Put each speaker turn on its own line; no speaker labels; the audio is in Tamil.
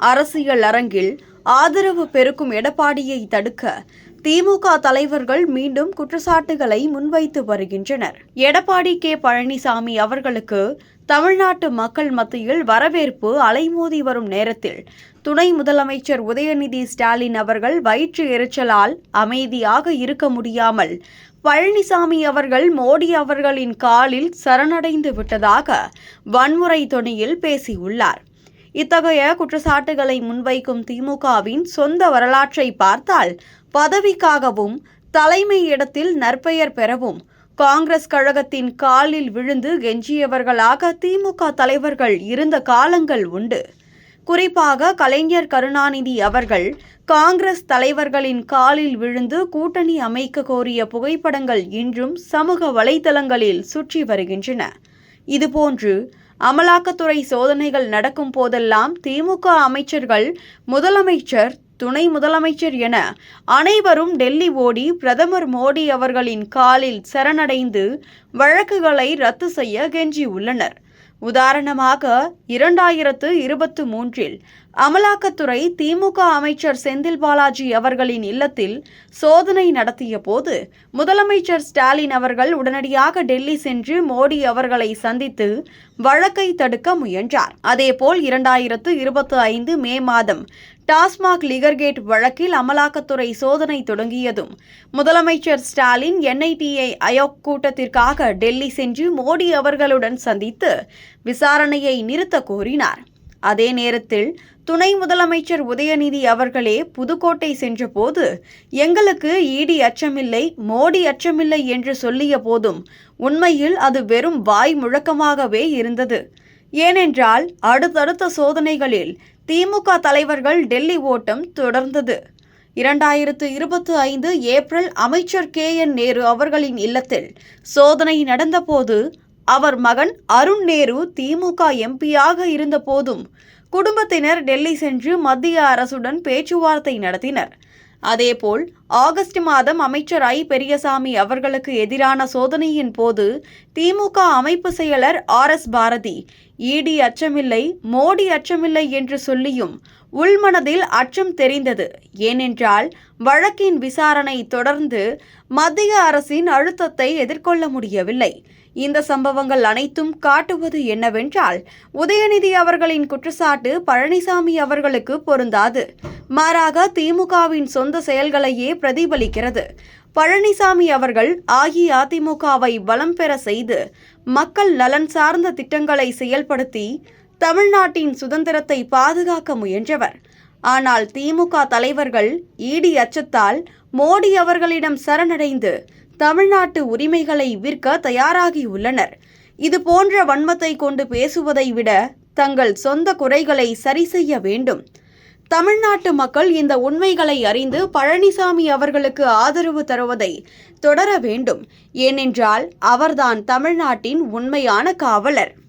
அரசியல் அரங்கில் ஆதரவு பெருக்கும் எடப்பாடியை தடுக்க திமுக தலைவர்கள் மீண்டும் குற்றச்சாட்டுகளை முன்வைத்து வருகின்றனர். எடப்பாடி கே. பழனிசாமி அவர்களுக்கு தமிழ்நாட்டு மக்கள் மத்தியில் வரவேற்பு அலைமோதி வரும் நேரத்தில் துணை முதலமைச்சர் உதயநிதி ஸ்டாலின் அவர்கள் வயிற்று எரிச்சலால் அமைதியாக இருக்க முடியாமல் பழனிசாமி அவர்கள் மோடி அவர்களின் காலில் சரணடைந்து விட்டதாக வன்முறை தொனியில் பேசியுள்ளார். இத்தகைய குற்றச்சாட்டுகளை முன்வைக்கும் திமுகவின் சொந்த வரலாற்றை பார்த்தால் பதவிக்காகவும் தலைமை இடத்தில் நற்பெயர் பெறவும் காங்கிரஸ் கழகத்தின் காலில் விழுந்து கெஞ்சியவர்களாக திமுக தலைவர்கள் இருந்த காலங்கள் உண்டு. குறிப்பாக கலைஞர் கருணாநிதி அவர்கள் காங்கிரஸ் தலைவர்களின் காலில் விழுந்து கூட்டணி அமைக்க கோரிய புகைப்படங்கள் இன்றும் சமூக வலைதளங்களில் சுற்றி வருகின்றன. இதுபோன்று அமலாக்கத்துறை சோதனைகள் நடக்கும் போதெல்லாம் திமுக அமைச்சர்கள் முதலமைச்சர் துணை முதலமைச்சர் என அனைவரும் டெல்லி ஓடி பிரதமர் மோடி அவர்களின் காலில் சரணடைந்து வழக்குகளை ரத்து செய்ய கெஞ்சியுள்ளனர். உதாரணமாக இரண்டாயிரத்து இருபத்து மூன்றில் அமலாக்கத்துறை திமுக அமைச்சர் செந்தில் பாலாஜி அவர்களின் இல்லத்தில் சோதனை நடத்திய போது முதலமைச்சர் ஸ்டாலின் அவர்கள் உடனடியாக டெல்லி சென்று மோடி அவர்களை சந்தித்து வழக்கை தடுக்க முயன்றார். அதேபோல் இரண்டாயிரத்து இருபத்தி ஐந்து மே மாதம் டாஸ்மாக் லிகர்கேட் வழக்கில் அமலாக்கத்துறை சோதனை தொடங்கியதும் முதலமைச்சர் ஸ்டாலின் என்ஐடிஐ அயோக் கூட்டத்திற்காக டெல்லி சென்று மோடி அவர்களுடன் சந்தித்து விசாரணையை நிறுத்த கோரினார். அதே நேரத்தில் துணை முதலமைச்சர் உதயநிதி அவர்களே புதுக்கோட்டை சென்றபோது எங்களுக்கு ஈடி அச்சமில்லை மோடி அச்சமில்லை என்று சொல்லிய போதும் உண்மையில் அது வெறும் வாய் முழக்கமாகவே இருந்தது. ஏனென்றால் அடுத்தடுத்த சோதனைகளில் திமுக தலைவர்கள் டெல்லி ஓட்டம் தொடர்ந்தது. இரண்டாயிரத்து இருபத்தி ஐந்து ஏப்ரல் அமைச்சர் கே என் நேரு அவர்களின் இல்லத்தில் சோதனை நடந்தபோது அவர் மகன் அருண் நேரு திமுக எம்பியாக இருந்தபோதும் குடும்பத்தினர் டெல்லி சென்று மத்திய அரசுடன் பேச்சுவார்த்தை நடத்தினர். அதேபோல் ஆகஸ்ட் மாதம் அமைச்சர் ஐ. பெரியசாமி அவர்களுக்கு எதிரான சோதனையின் போது திமுக அமைப்பு செயலர் ஆர். எஸ். பாரதி ஈடி அச்சமில்லை மோடி அச்சமில்லை என்று சொல்லியும் உள்மனதில் அச்சம் தெரிந்தது. ஏனென்றால் வழக்கின் விசாரணை தொடர்ந்து மத்திய அரசின் அழுத்தத்தை எதிர்கொள்ள முடியவில்லை. இந்த சம்பவங்கள் அனைத்தும் காட்டுவது என்னவென்றால் உதயநிதி அவர்களின் குற்றச்சாட்டு பழனிசாமி அவர்களுக்கு பொருந்தாது. மாறாக திமுகவின் சொந்த செயல்களையே பிரதிபலிக்கிறது. பழனிசாமி அவர்கள் அஇஅதிமுகவை பலம் பெற செய்து மக்கள் நலன் சார்ந்த திட்டங்களை செயல்படுத்தி தமிழ்நாட்டின் சுதந்திரத்தை பாதுகாக்க முயன்றவர். ஆனால் திமுக தலைவர்கள் ஈடி அச்சத்தால் மோடி அவர்களிடம் சரணடைந்து தமிழ்நாட்டு உரிமைகளை விற்க தயாராகியுள்ளனர். இது போன்ற வன்மத்தை கொண்டு பேசுவதை விட தங்கள் சொந்த குறைகளை சரி செய்ய வேண்டும். தமிழ்நாட்டு மக்கள் இந்த உண்மைகளை அறிந்து பழனிசாமி அவர்களுக்கு ஆதரவு தருவதை தொடர வேண்டும். ஏனென்றால் அவர்தான் தமிழ்நாட்டின் உண்மையான காவலர்.